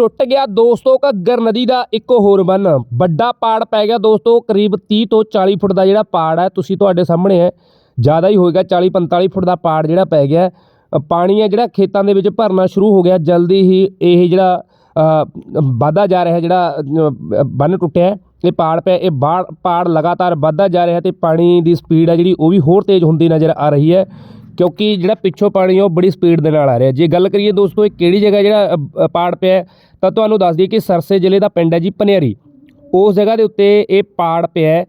ਟੁੱਟ ਗਿਆ। ਦੋਸਤੋ ਘੱਗਰ ਨਦੀ ਦਾ ਇੱਕ ਹੋਰ ਬੰਨ। ਵੱਡਾ ਪਾੜ ਪੈ ਗਿਆ ਦੋਸਤੋ ਕਰੀਬ 30 ਤੋਂ 40 ਫੁੱਟ ਦਾ ਜਿਹੜਾ ਪਾੜ ਹੈ ਤੁਸੀਂ ਤੁਹਾਡੇ ਸਾਹਮਣੇ ਹੈ। ਜ਼ਿਆਦਾ ਹੀ ਹੋਏਗਾ 40 45 ਫੁੱਟ ਦਾ ਪਾੜ ਜਿਹੜਾ ਪੈ ਗਿਆ ਪਾਣੀ ਹੈ ਜਿਹੜਾ ਖੇਤਾਂ ਦੇ ਵਿੱਚ ਭਰਨਾ ਸ਼ੁਰੂ ਹੋ ਗਿਆ। ਜਲਦੀ ਹੀ ਇਹ ਜਿਹੜਾ ਵਾਧਾ ਜਾ ਰਿਹਾ ਜਿਹੜਾ ਅ, ਬੰਨ ਟੁੱਟਿਆ ਇਹ ਪਾੜ ਪਿਆ ਇਹ ਬਾੜ ਪਾੜ ਲਗਾਤਾਰ ਵੱਧਦਾ ਜਾ ਰਿਹਾ ਤੇ ਪਾਣੀ ਦੀ ਸਪੀਡ ਹੈ ਜਿਹੜੀ ਉਹ ਵੀ ਹੋਰ ਤੇਜ਼ ਹੁੰਦੀ ਨਜ਼ਰ ਆ ਰਹੀ ਹੈ। ਕਿਉਂਕਿ ਜਿਹੜਾ ਪਿੱਛੋਂ ਪਾਣੀ ਹੈ ਉਹ ਬੜੀ ਸਪੀਡ ਦੇ ਨਾਲ ਆ ਰਿਹਾ। ਜੇ ਗੱਲ ਕਰੀਏ ਦੋਸਤੋ ਇਹ ਕਿਹੜੀ ਜਗ੍ਹਾ ਜਿਹੜਾ ਪਾੜ ਪਿਆ ਤਾਂ ਤੁਹਾਨੂੰ ਦੱਸ ਦਈਏ ਕਿ ਸਰਸੇ ਜ਼ਿਲ੍ਹੇ ਦਾ ਪਿੰਡ ਹੈ ਜੀ ਪਨੇਰੀ ਉਸ ਜਗ੍ਹਾ ਦੇ ਉੱਤੇ ਇਹ ਪਾੜ ਪਿਆ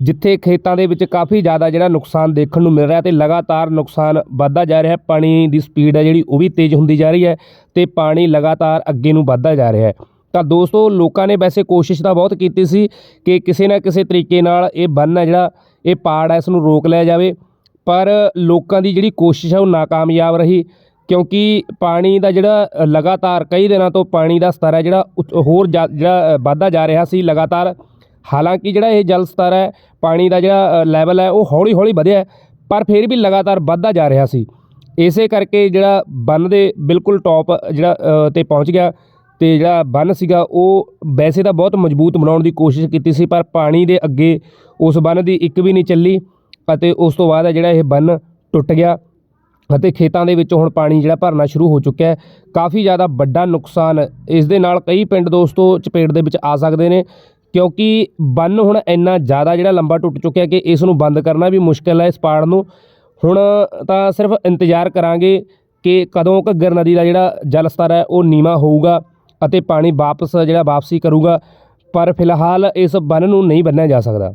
ਜਿੱਥੇ ਖੇਤਾਂ ਦੇ ਵਿੱਚ ਕਾਫੀ ਜ਼ਿਆਦਾ ਜਿਹੜਾ ਨੁਕਸਾਨ ਦੇਖਣ ਨੂੰ ਮਿਲ ਰਿਹਾ ਤੇ ਲਗਾਤਾਰ ਨੁਕਸਾਨ ਵੱਧਦਾ ਜਾ ਰਿਹਾ ਪਾਣੀ ਦੀ ਸਪੀਡ ਹੈ ਜਿਹੜੀ, ਉਹ ਵੀ ਤੇਜ਼ ਹੁੰਦੀ ਜਾ ਰਹੀ ਹੈ ਤੇ ਪਾਣੀ ਲਗਾਤਾਰ ਅੱਗੇ ਨੂੰ ਵੱਧਦਾ ਜਾ ਰਿਹਾ ਹੈ। ਤਾਂ ਦੋਸਤੋ, ਲੋਕਾਂ ਨੇ ਵੈਸੇ ਕੋਸ਼ਿਸ਼ ਤਾਂ ਬਹੁਤ ਕੀਤੀ ਸੀ ਕਿ ਕਿਸੇ ਨਾ ਕਿਸੇ ਤਰੀਕੇ ਨਾਲ ਇਹ ਬੰਨ ਹੈ ਜਿਹੜਾ, ਇਹ ਪਾੜ ਹੈ, ਇਸ ਨੂੰ ਰੋਕ ਲਿਆ ਜਾਵੇ, ਪਰ ਲੋਕਾਂ ਦੀ ਜਿਹੜੀ ਕੋਸ਼ਿਸ਼ ਹੈ ਉਹ ਨਾਕਾਮਯਾਬ ਰਹੀ। ਕਿਉਂਕਿ ਪਾਣੀ ਦਾ ਜਿਹੜਾ ਲਗਾਤਾਰ ਕਈ ਦਿਨਾਂ ਤੋਂ ਪਾਣੀ ਦਾ ਸਤਰ ਹੈ, ਜਿਹੜਾ ਉੱਚ- ਹੋਰ ਜਾ- ਜਿਹੜਾ ਵੱਧਦਾ ਜਾ ਰਿਹਾ ਸੀ ਲਗਾਤਾਰ। ਹਾਲਾਂਕਿ ਜਿਹੜਾ ਇਹ ਜਲ ਸਤਰ ਹੈ, ਪਾਣੀ ਦਾ ਜਿਹੜਾ ਲੈਵਲ ਹੈ, ਉਹ ਹੌਲੀ ਹੌਲੀ ਵਧਿਆ ਪਰ ਫਿਰ ਵੀ ਲਗਾਤਾਰ ਵੱਧਦਾ ਜਾ ਰਿਹਾ ਸੀ। ਇਸੇ ਕਰਕੇ ਜਿਹੜਾ ਬੰਨ ਦੇ ਬਿਲਕੁਲ ਟੌਪ ਜਿਹੜਾ ਤੇ ਪਹੁੰਚ ਗਿਆ ਤੇ ਜਿਹੜਾ ਬੰਨ ਸੀਗਾ, ਉਹ ਵੈਸੇ ਤਾਂ ਬਹੁਤ ਮਜ਼ਬੂਤ ਬਣਾਉਣ ਦੀ ਕੋਸ਼ਿਸ਼ ਕੀਤੀ ਸੀ, ਪਰ ਪਾਣੀ ਦੇ ਅੱਗੇ ਉਸ ਬੰਨ ਦੀ ਇੱਕ ਵੀ ਨਹੀਂ ਚੱਲੀ ਅਤੇ ਉਸ ਤੋਂ ਬਾਅਦ ਜਿਹੜਾ ਇਹ ਬੰਨ ਟੁੱਟ ਗਿਆ। ਅਤੇ ਖੇਤਾਂ ਦੇ ਵਿੱਚ ਹੁਣ ਪਾਣੀ ਜਿਹੜਾ ਭਰਨਾ ਸ਼ੁਰੂ ਹੋ ਚੁੱਕਿਆ ਹੈ। ਕਾਫੀ ਜ਼ਿਆਦਾ ਵੱਡਾ ਨੁਕਸਾਨ ਇਸ ਦੇ ਨਾਲ ਕਈ ਪਿੰਡ ਦੋਸਤੋ ਚਪੇਟ ਦੇ ਵਿੱਚ ਆ ਸਕਦੇ ਨੇ, ਕਿਉਂਕਿ ਬੰਨ ਹੁਣ ਇੰਨਾ ਜ਼ਿਆਦਾ ਜਿਹੜਾ ਲੰਬਾ ਟੁੱਟ ਚੁੱਕਿਆ ਕਿ ਇਸ ਨੂੰ ਬੰਦ ਕਰਨਾ ਵੀ ਮੁਸ਼ਕਿਲ ਹੈ ਇਸ ਪਾੜ ਨੂੰ। ਹੁਣ ਤਾਂ ਸਿਰਫ ਇੰਤਜ਼ਾਰ ਕਰਾਂਗੇ ਕਿ ਕਦੋਂ ਘੱਗਰ ਨਦੀ ਦਾ ਜਿਹੜਾ ਜਲ ਸਤਰ ਹੈ ਉਹ ਨੀਵਾਂ ਹੋਊਗਾ ਅਤੇ ਪਾਣੀ ਵਾਪਸ ਜਿਹੜਾ ਵਾਪਸੀ ਕਰੂਗਾ, ਪਰ ਫਿਲਹਾਲ ਇਸ ਬੰਨ ਨੂੰ ਨਹੀਂ ਬੰਨਿਆ ਜਾ ਸਕਦਾ।